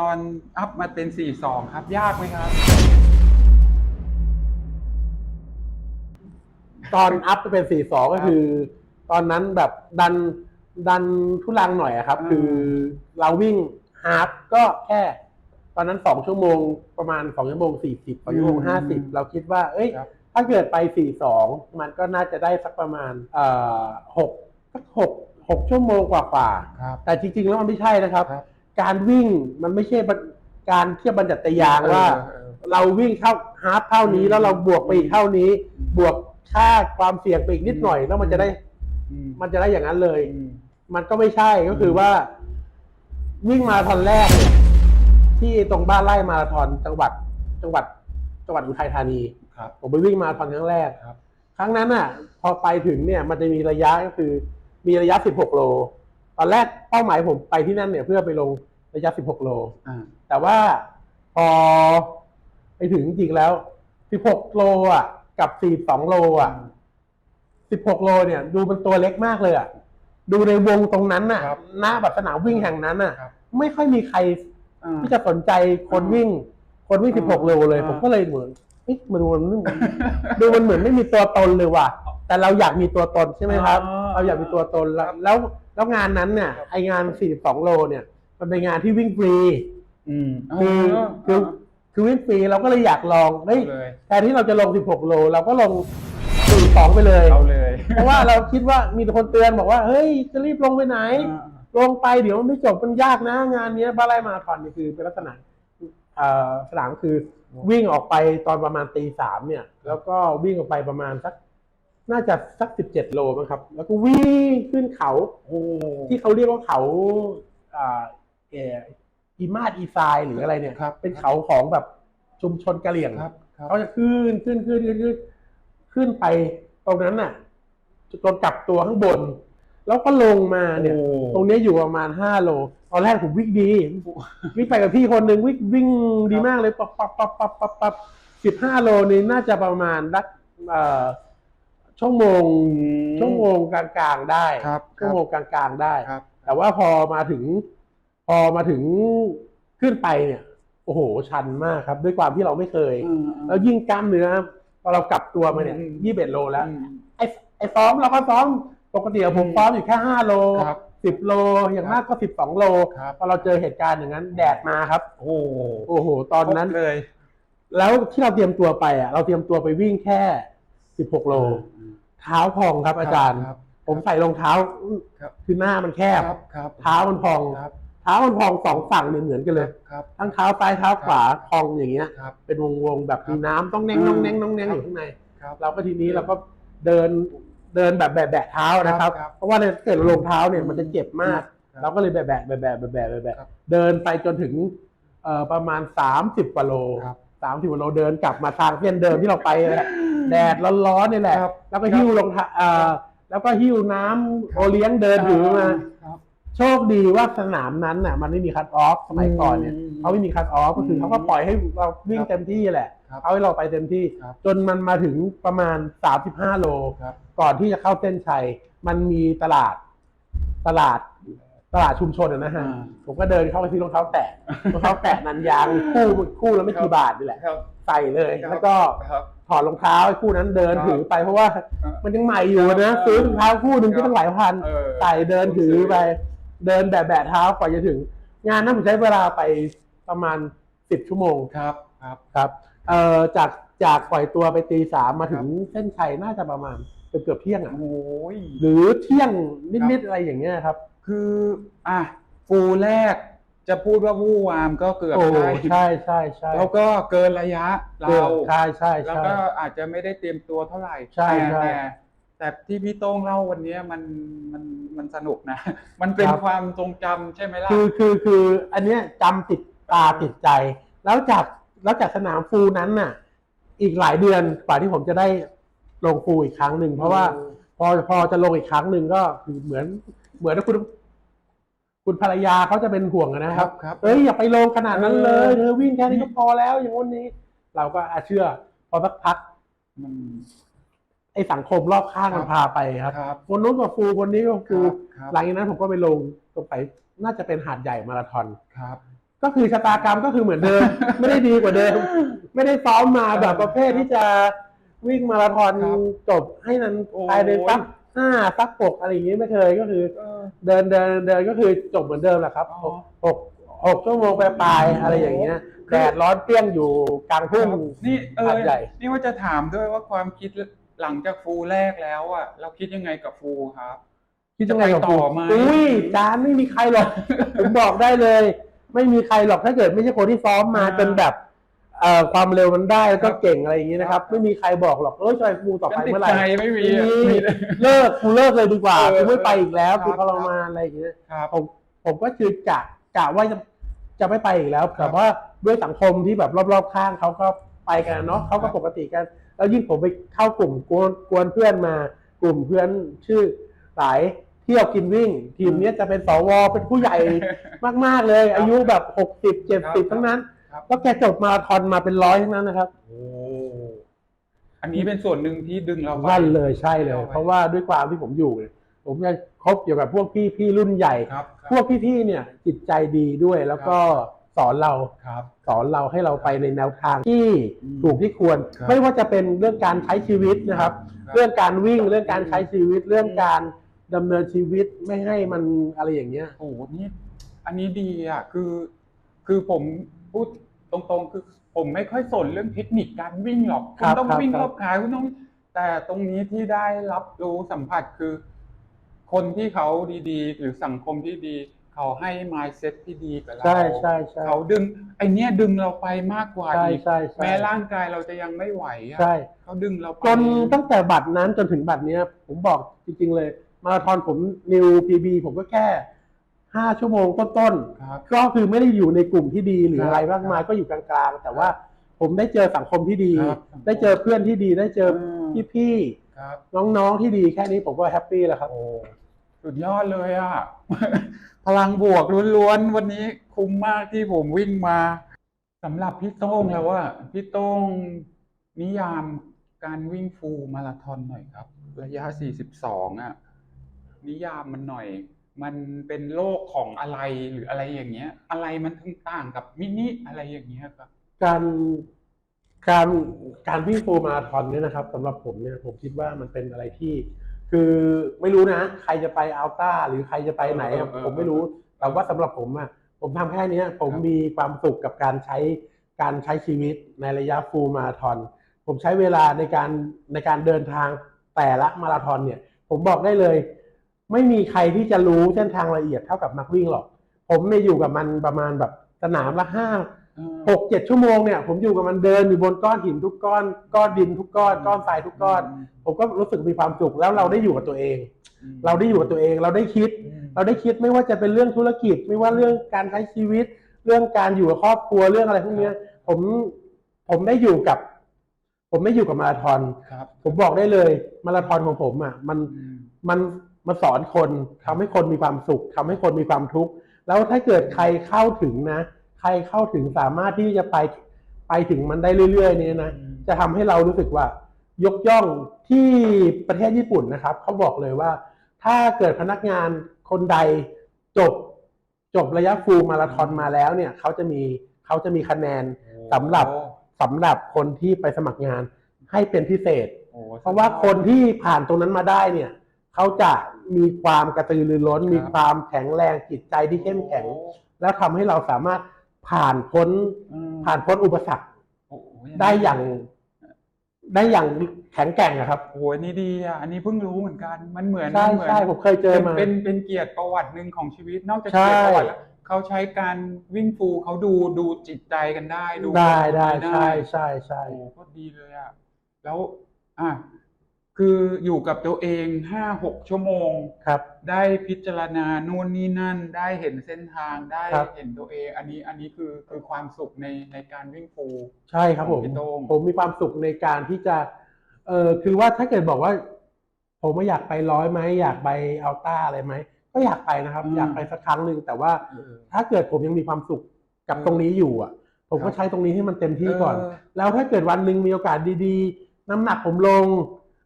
ตอนอัพมาเป็นสี่สองครับ ยากไหมครับ ตอนอัพไปเป็นสี่สองก็คือ ตอนนั้นแบบดันดันทุลังหน่อยอะครับ อืม คือเราวิ่งฮาร์ฟก็แค่ ตอนนั้นสองชั่วโมงประมาณสองชั่วโมงสี่สิบสองชั่วโมงห้าสิบเราคิดว่า เอ้ย ครับ ถ้าเกิดไปสี่สองมันก็น่าจะได้สักประมาณเอ่อหกสักหกหกชั่วโมงกว่าๆ ครับ แต่จริงๆ แล้วมันไม่ใช่นะครับ ครับ การวิ่งมันไม่ใช่บันการเทียบบัญญัติยางว่าเออเราวิ่งเข้าฮาร์ฟเท่านี้อืมแล้วเราบวกไปอีกเท่านี้อืมบวกค่าความเสี่ยงไปอีกนิดหน่อย แล้วมันจะได้อืมมันจะได้อย่างนั้นเลยอืมมันก็ไม่ใช่ก็คือว่า วิ่งมาราธอนแรกเนี่ยที่ตรงบ้านไร่มาราธอนจังหวัด จังหวัด จังหวัดอุทัยธานีครับผมไปวิ่งมาราธอนครั้งแรกครับครั้งนั้นอะ พอไปถึงเนี่ย มันจะมีระยะก็คือ มีระยะ 16 โล ตอนแรกเป้าหมายผมไปที่นั่นเนี่ยเพื่อไปลง ระยะ 16 โล อ่า แต่ว่าพอไปถึงจริงๆแล้ว 16 โลอะ กับ 42 โลอะ 16 โลเนี่ย ดูมันตัวเล็กมากเลยอะ ดูในวงตรงนั้นน่ะ ครับหน้าแบบสนามวิ่งแห่งนั้นน่ะ ครับ ไม่ค่อยมีใครอ่า ที่จะสนใจคนวิ่ง คนวิ่งอ่า16 โลเลย อ่า ผมก็เลยเหมือนเอ๊ะมันดูมัน ดูมันเหมือนไม่มีตัวตนเลยว่ะ แต่เราอยากมีตัวตนใช่ไหมครับ อ๋อเราอยากมีตัวตนแล้วแล้วแล้วงานนั้นเนี่ยไองาน 42 โลเนี่ย มันเป็นงานที่วิ่งฟรี อืมคือคือคือวิ่งฟรีเราก็เลยอยากลองเฮ้ยเอาเลยแทนที่เราจะลง 16 โล เราก็ลง42ไปเลย เอาเลยเพราะว่าเราคิดว่ามีแต่คนเตือนบอกว่า เฮ้ย จะรีบลงไปไหนอ่าลงไปเดี๋ยวมันไม่จบมันยากนะ งานเนี้ยบ้าไร่มาราธอนนี่คือเป็นลักษณะเอ่อสนามคือวิ่งออกไปตอนประมาณตีสามเนี่ย แล้วก็วิ่งออกไปประมาณสักน่าจะสักสิบเจ็ดโลมั้งครับ แล้วก็วิ่งขึ้นเขาโอ้ที่เขาเรียกว่าเขา อ่าเอออีมาดอีไซายหรืออะไรเนี่ยครับ เป็นเขาของแบบชุมชนกะเหรี่ยงครับครับเขาจะขึ้นขึ้นขึ้นขึ้นขึ้นขึ้นไปตรงนั้นน่ะจนกลับตัวข้างบน แล้วก็ลงมาเนี่ยโอ้ตรงเนี้ยอยู่ประมาณห้าโลตอนแรกผมวิ่งดีวิ่งไปกับพี่คนหนึ่งวิ่งวิ่งดีมากเลยปับปับปับปับปับปับสิบห้าโลนี่น่าจะประมาณรักเอ่อชั่วโมงมชั่วโมงกลางๆได้ครับชั่วโมงกลางๆได้ครับแต่ว่าพอมาถึง พอมาถึงขึ้นไปเนี่ย โอ้โหชันมากครับ ด้วยความที่เราไม่เคยอืมแล้วยิ่งกล้ามเนื้อพอเรากลับตัวมาเนี่ยอืมยี่สิบเอ็ดโลแล้วอืมไอ้ไอ้ซ้อมเราก็ซ้อมปกติอะผมอืมซ้อมอยู่แค่ห้าโลครับสิบโลอย่างมากก็สิบสองโลครับพอเราเจอเหตุการณ์อย่างนั้น แดดมาครับ โอ้โหโอ้โห ตอนนั้นครบเลย แล้วที่เราเตรียมตัวไปอะ เราเตรียมตัวไปวิ่งแค่สิบหกโล เท้าพองครับอาจารย์ครับผมใส่รองเท้าครับคือหน้ามันแคบครับครับเท้ามันพองครับ เท้ามันพองสองฝั่งเหมือนกันเลย ครับ ทั้งเท้าซ้ายเท้าขวาพองอย่างเงี้ย ครับ เป็นวงๆแบบมีน้ำต้องเน่งน้องเน่งน้องเน่งอยู่ข้างใน ครับ เราก็ทีนี้เราก็เดินเดินแบบแบะแบะเท้านะครับเพราะว่าถ้าเกิดลงเท้าเนี่ยมันจะเจ็บมากเราก็เลยแบะแบะแบะแบะแบะแบะแบะบเดินไปจนถึงประมาณ 30กว่าโลครับ สามสิบกว่าโลเดินกลับมาทางเส้นเดิมที่เราไปแหละแดดร้อนๆนี่แหละ ครับ แล้วก็หิ้วลงเท้าแล้วก็หิ้วน้ำโอเลี้ยงเดินถือมา โชคดีว่าสนามนั้นน่ะ มันไม่มีคัตออฟสมัยก่อนเนี่ยอืมเขาไม่มีคัตออฟก็คือมเขาก็ปล่อยให้เราวิ่งครับเต็มที่แหละครับเอาให้เราไปเต็มที่ครับจนมันมาถึงประมาณ 35 โลครับก่อนที่จะเข้าเส้นชัย มันมีตลาดตลาดตลาดชุมชนอะนะฮะอ่าผมก็เดินเข้าไปที่รองเท้าแตะรองเท้าแตะนันยางคู่คู่ละไม่กี่บาทนี่แหละครับใส่เลยครับแล้วก็ครับถอดรองเท้าไอ้คู่นั้นเดินครับถือไปเพราะว่าครับมันยังใหม่อยู่ครันะบซื้อรองเท้าคู่หนึ่งครัก็บตั้งหลายพันเออใส่เดินถือไป เดินแบบแบะเท้ากว่าจะถึง งานนั้นผมใช้เวลาไปประมาณสิบชั่วโมงครับครับครับเอ่อจากจากปล่อยตัวไปตีสามมาถึงเส้นชัยน่าจะประมาณเกือบเกือบเที่ยงอะโอ้ยหรือเที่ยงนิดครัๆบอะไรอย่างเงี้ยครับ คืออะฟูลแรกจะพูดว่าวู่วามก็เกือบโอ้ใช่ใช่ใช่ใช่แล้วก็เกินระยะเราใช่ใช่แล้วใช่ก็อาจจะไม่ได้เตรียมตัวเท่าไหร่ใช่แต่ใช่ แต่แต่ที่พี่โต้งเล่าวันเนี้ยมันมันมันสนุกนะ มันเป็นครับ ความทรงจำใช่ไหมล่ะ คือคือคืออันเนี้ยจำติดตาติดใจ แล้วจากแล้วจากสนามฟูนั้นน่ะ อีกหลายเดือนกว่าที่ผมจะได้ลงฟูอีกครั้งหนึ่งเพราะว่า พอพอจะลงอีกครั้งหนึ่งก็คือเหมือนเหมือนคุณคุณภรรยาเขาจะเป็นห่วงอะนะคครัรับบครับเอ้ยอย่าไปลงขนาดนั้นเลยเออเธอวิ่งแค่นี้ก็พอแล้วอย่างวันนี้ เราก็อะเชื่อ พอสักพักมัน ไอ้สังคมรอบข้างครับมันพาไปครับ ครับคนนู้นก็ฟูคนนี้ก็ฟูครับหลังจากนั้นผมก็ไปลงตรงไปน่าจะเป็นหาดใหญ่มาราธอน ครับกก็คือชะตากรรมก็คือเหมือนเดิม ไม่ได้ดีกว่าเดิม ไม่ได้ซ้อมมาแบบประเภทที่จะวิ่งมาราธอนครับจบให้นันโอ้ย ภายในสักห้าสักหกอะไรอย่างนี้ไม่เคยก็คือ เออ เดินเดินเดินก็คือจบเหมือนเดิมแหละครับอ๋อหกหกหกชั่วโมงปลายๆอะไรอย่างเงี้ยแดดร้อนเปรี้ยงอยู่กลางทุ่งนี่เออหาดใหญ่ นี่ว่าจะถามด้วยว่าความคิด หลังจากฟูลแรกแล้วอะ เราคิดยังไงกับฟูลครับ คิดยังไงกับจะไปต่อไหม อุ้ยจานไม่มีใครหรอก ผมบอกได้เลย ไม่มีใครหรอกถ้าเกิดไม่ใช่คนที่ซ้อมมาอ่าจนแบบเอ่อความเร็วมันได้แล้วก็ครับเก่งอะไรอย่างนี้นะครับ ครับ ไม่มีใครบอกหรอกเออจะไปฟูต่อไปกันติดเมื่อไหร่ใจไม่มีอะมีมีแต่เลิกกูเลิกเลยดีกว่าเออกูไม่ไปอีกแล้วครับ กูทรมานอะไรอย่างเงี้ย ครับ ผมผมก็คือกะกะว่าจะจะไม่ไปอีกแล้วครัแต่บว่าด้วยสังคมที่แบบรอบๆข้างเขาก็ไปกันเนาะเขาก็ครับปกติกัน แล้วยิ่งผมไปเข้ากลุ่มกวนกวนเพื่อนมากลุ่มเพื่อนชื่อสายเที่ยวกินวิ่ง ทีมเนี้ยจะเป็นสวเป็นผู้ใหญ่มาก ๆเลย อายุแบบหกสิบเจ็ดครัสิบบทั้งนั้นครับก็แกจบมาราธอนมาเป็นร้อยทั้งนั้นนะครับ โอ้อันนี้เป็นส่วนหนึ่งที่ดึงเราไป นั่นเลยใช่เลย เอาไว้ เพราะว่าด้วยความที่ผมอยู่เนี่ยผมจะคบอยู่กับพวกพี่พี่รุ่นใหญ่ ครับ พวกพี่ๆเนี่ยจิตใจดีด้วยแล้วก็ สอนเราครับ สอนเราให้เราไปในแนวทางที่อืมถูกที่ควร ครับไม่ว่าจะเป็นเรื่องการใช้ชีวิตนะครับ ครับ เรื่องการวิ่งเรื่องการใช้ชีวิต เรื่องการดำเนินชีวิตไม่ให้มันอะไรอย่างเงี้ย โอ้โหนี่อันนี้ดีอะคือคือผมพูดตรงๆ คือผมไม่ค่อยสนเรื่องเทคนิคการวิ่งหรอกคคุรัณบต้องครับวิ่งครรัอบบขายคุณต้องแต่ตรงนี้ที่ได้รับรู้สัมผัสคือ คนที่เขาดีๆ หรือสังคมที่ดี เขาให้ mindset ที่ดีกับเราใช่ใช่ใช่เขาดึงไอเนี้ยดึงเราไปมากกว่าใช่อีกใช่ใช่ แม้ร่างกายเราจะยังไม่ไหวอะใช่ เขาดึงเราไปจนตั้งแต่บัตรนั้นจนถึงบัตรเนี้ย ผมบอกจริง ๆ เลย มาราธอนผมนิวพีบีผมก็แค่ห้าชั่วโมงต้นๆครับก็คือไม่ได้อยู่ในกลุ่มที่ดีหรือครับอะไรมากมายก็อยู่กลางๆ แต่ว่าผมได้เจอสังคมที่ดี ครับได้เจอเพื่อนที่ดีได้เจออืมพี่ครับๆน้องๆที่ดีแค่นี้ผมก็แฮปปี้แล้วครับ โอ้ สุดยอดเลยอะพลังบวกล้วนๆ วันนี้คุ้มมากที่ผมวิ่งมาสำหรับพี่โต้งแล้วว่าพี่โต้งนิยามการวิ่งฟูลมาราธอนหน่อยครับ ระยะ 42อะนิยามมันหน่อย มันเป็นโลกของอะไรหรืออะไรอย่างเงี้ย อะไรมันถึงต่างกับมินิอะไรอย่างเงี้ยครับ การการการวิ่งฟูลมาราธอนเนี่ยนะครับสำหรับผมเนี่ยผมคิดว่ามันเป็นอะไรที่ คือไม่รู้นะ ใครจะไปอัลต้าหรือใครจะไปไหนอะเออเออผมไม่รู้ แต่ว่าสำหรับผมอะผมทำแค่เนี้ย ผมครับมีความสุขกับการใช้การใช้ชีวิตในระยะฟูลมาราธอน ผมใช้เวลาในการในการเดินทางแต่ละมาราธอนเนี่ย ผมบอกได้เลย ไม่มีใครที่จะรู้เส้นทางละเอียดเท่ากับนักวิ่งหรอก ผมเนี่ยอยู่กับมันประมาณแบบสนามละห้าเออ หกเจ็ดชั่วโมงเนี่ยผมอยู่กับมันเดินอยู่บนก้อนหินทุกก้อนก้อนดินทุกก้อนก้อนทรายทุกก้อน ผมก็รู้สึกมีความสุขแล้วเราได้อยู่กับตัวเองมเราได้อยู่กับตัวเองเราได้คิดอืมเราได้คิดไม่ว่าจะเป็นเรื่องธุรกิจ ไม่ว่าเรื่องการใช้ชีวิต เรื่องการอยู่กับครอบครัวเรื่องอะไรพวกเนี้ยผมผมได้อยู่กับ ผมได้อยู่กับมาราธอนครับผมบอกได้เลยมาราธอนของผมอะมันอืมมันมาสอนคนทำให้คนมีความสุขทำให้คนมีความทุกข์แล้วถ้าเกิดใครเข้าถึงนะใครเข้าถึงสามารถที่จะไปไปถึงมันได้เรื่อยๆเนี่ยนะอืมจะทำให้เรารู้สึกว่ายกย่องที่ประเทศญี่ปุ่นนะครับเขาบอกเลยว่า ถ้าเกิดพนักงานคนใดจบจบระยะฟูลมาราธอนมาแล้วเนี่ยเขาจะมีเขาจะมีคะแนนสำหรับสำหรับคนที่ไปสมัครงานให้เป็นพิเศษโอ้เพราะว่าคนที่ผ่านตรงนั้นมาได้เนี่ยเขาจะมีความกระตือรือร้น มีความแข็งแรงจิตใจที่เข้มแข็ง แล้วทำให้เราสามารถ ผ่านพ้นอืมผ่านพ้นอุปสรรคโอ้โหได้อย่าง ได้อย่างแข็งแกร่งอะครับโอ้โหอันนี้ดีอะอันนี้เพิ่งรู้เหมือนกัน มันเหมือนใช่มันเหมือนใช่ผมเคยเจอเป็นมาเป็นเป็นเกียรติประวัติหนึ่งของชีวิตนอกจากใช่เกียรติประวัติแล้วเขาใช้การวิ่งฟูลเขาดูดูจิตใจกันได้ดูได้ได้ได้ใช่ใช่ใช่โอ้โหก็ดีเลยอะแล้ว อะ คืออยู่กับตัวเองห้าหกชั่วโมง ครับ ได้พิจารณานู่นนี่นั่น ได้เห็นเส้นทางได้ครับ เห็นตัวเอง อันนี้อันนี้คือคือความสุขในในการวิ่งฟูล ใช่ครับผมพี่โต้ง ผมมีความสุขในการที่จะ เออคือว่าถ้าเกิดบอกว่า ผมไม่อยากไปร้อยไหมอยากไปอัลต้าอะไรไหมก็อยากไปนะครับ อืม อยากไปสักครั้งหนึ่งแต่ว่าถ้าเกิดผมยังมีความสุขกับตรงนี้อยู่อะ ผมก็ใช้ตรงนี้ให้มันเต็มที่ก่อนเออแล้วถ้าเกิดวันหนึ่งมีโอกาสดีๆ น้ำหนักผมลง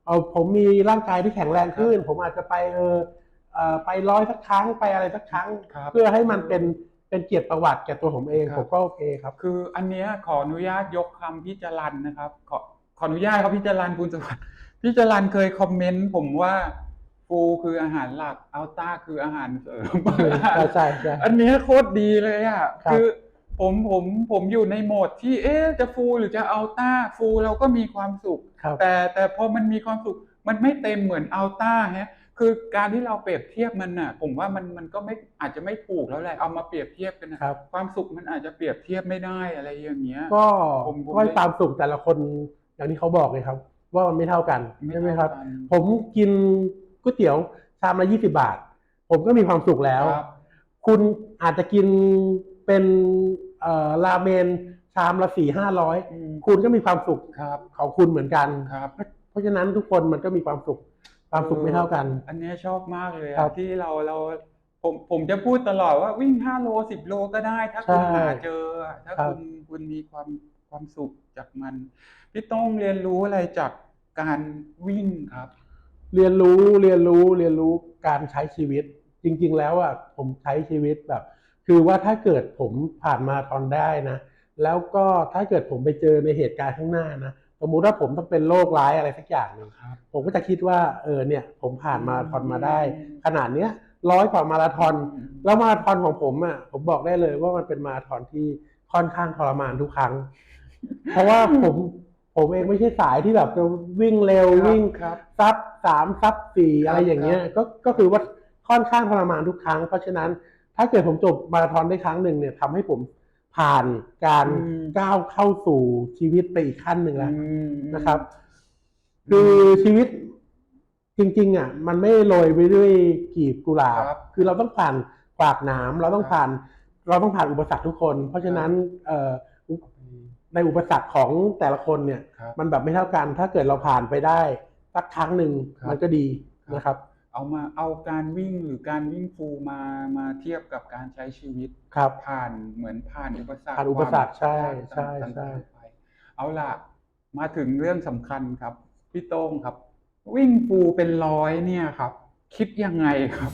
เอาผมมีร่างกายที่แข็งแรงขึ้น ผมอาจจะไปเออเอ่อไปร้อยสักครั้งไปอะไรสักครั้ง ครับเพื่อให้มันเป็นเป็นเกียรติประวัติแก่ตัวผมเองครับ ผมก็โอเคครับ คืออันเนี้ยขออนุญาตยกคำพี่จรันนะครับ ขอขออนุญาตครับพี่จรันคุณสวัสดิ์พี่จรันเคยคอมเมนต์ผมว่าฟูคืออาหารหลักอัลต้าคืออาหารเสริม ใช่ใช่ใช่ อันเนี้ยโคตรดีเลยอะ ครับ คือ ผมผมผมอยู่ในโหมดที่เอ๊ะจะฟูหรือจะอัลต้าฟูเราก็มีความสุข ครับ แต่แต่พอมันมีความสุขมันไม่เต็มเหมือนอัลต้าฮะคือการที่เราเปรียบเทียบมันน่ะ ผมว่ามันมันก็ไม่อาจจะไม่ถูกแล้วแหละเอามาเปรียบเทียบกันนะครับ ความสุขมันอาจจะเปรียบเทียบไม่ได้อะไรอย่างเงี้ย ก็ผมผม ก็ตามสุขแต่ละคนอย่างที่เขาบอกเลยครับ ว่ามันไม่เท่ากันไม่ใช่ไหมเท่าครับกันผมกินก๋วยเตี๋ยวชามละยี่สิบาท ผมก็มีความสุขแล้ว ครับ คุณอาจจะกินเป็นเอ่อ ราเมนชามละสี่ห้าร้อยอืมคุณก็มีความสุขครับของคุณเหมือนกันครับ เพราะฉะนั้นทุกคนมันก็มีความสุขความสุขไม่เท่ากัน อันเนี้ยชอบมากเลยครัอะบที่เราเราผมผมจะพูดตลอดว่าวิ่งห้าโลสิบโลก็ได้ ถ้าคุณใช่หาเจออะถ้าครับคุณคุณมีความความสุขจากมัน พี่โต้องเรียนรู้อะไรจากการวิ่งครับ เรียนรู้เรียนรู้เรียนรู้การใช้ชีวิต จริง ๆ แล้วอะผมใช้ชีวิตแบบ คือว่าถ้าเกิดผมผ่านมาราธอนได้นะ แล้วก็ถ้าเกิดผมไปเจอในเหตุการณ์ข้างหน้านะสมมุติว่าผมต้องเป็นโรคร้ายอะไรสักอย่างหนึ่งครับผมก็จะคิดว่าเออเนี่ย ผมผ่านมาราธอนมาได้อืมขนาดเนี้ยร้อยกว่ามาราธอนแล้วมาราธอนของผมอะผมบอกได้เลยว่ามันเป็นมาราธอนที่ค่อนข้างทรมานทุกครั้ง เพราะว่าผมผมเองไม่ใช่สายที่แบบจะวิ่งเร็วครับวิ่งครับซับสามซับสี่ครับอะไรอย่างเงี้ยก็ก็คือว่าค่อนข้างทรมานทุกครั้ง เพราะฉะนั้น ถ้าเกิดผมจบมาราธอนได้ครั้งหนึ่งเนี่ยทำให้ผมผ่านการอืมก้าวเข้าสู่ชีวิตไปอีกขั้นหนึ่งแล้วอืมนะครับ คือชีวิตจริง ๆ อะ มันไม่โรยไปด้วยกีบกุหลาบครับคือเราต้องผ่านปากหนามเราต้องผ่าน เราต้องผ่านอุปสรรคทุกคน เพราะฉะนั้นเอ่อในอุปสรรคของแต่ละคนเนี่ยครับมันแบบไม่เท่ากัน ถ้าเกิดเราผ่านไปได้สักครั้งหนึ่งครับมันก็ดีครับนะครับ เอามาเอาการวิ่งหรือการวิ่งฟูลมามาเทียบกับการใช้ชีวิตครับผ่านเหมือนผ่านอุปสรรคผ่านอุปสรรคความใช่ใช่ต่างๆใช่ไปเอาล่ะมาถึงเรื่องสำคัญครับพี่โต้งครับ วิ่งฟูลเป็นร้อยเนี่ยครับ คิดยังไงครับ